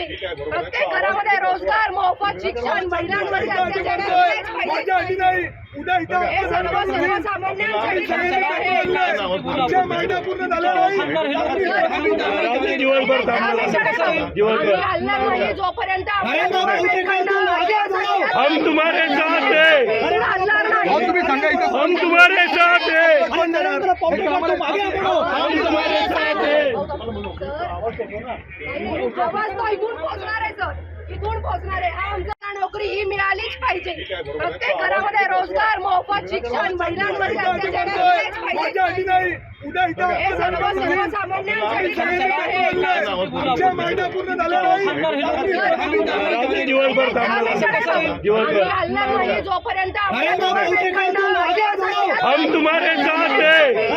पाहिजे. प्रत्येक घरामध्ये रोजगार मोफत शिक्षण महिलांमध्ये अत्याचार झालेच पाहिजे. हे सर्व सर्वसामान्यांसाठी झालेलं आहे. पूर्ण झाल्या नाही. आम्ही हलणार नाही जोपर्यंत. हम तुम्हारे साथ हैं हलणार नाही. हम तुम्हारे साथ हैं आवाज तो इथून पोहोचणार आहे सर. इथून पोहोचणार आहे. हा आमचा नोकरी ही मिळालीच पाहिजे. प्रत्येक घरामध्ये रोजगार मोफत शिक्षण महिलांमध्ये जोपर्यंत. हम तुम्हारे साथ हैं।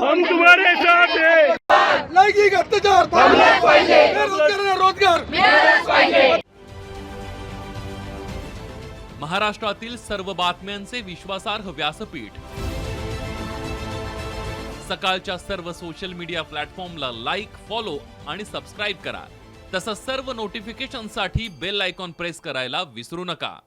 हम तुम्हारे साथ हैं। लैंगिक अत्याचार. बेरोजगारांना रोजगार. महाराष्ट्रातील सर्व बातम्यांचे विश्वासार्ह व्यासपीठ. सकाळच्या सर्व सोशल मीडिया प्लॅटफॉर्मला लाईक फॉलो आणि सबस्क्राईब करा. तसंच सर्व नोटिफिकेशनसाठी बेल आयकॉन प्रेस करायला विसरू नका.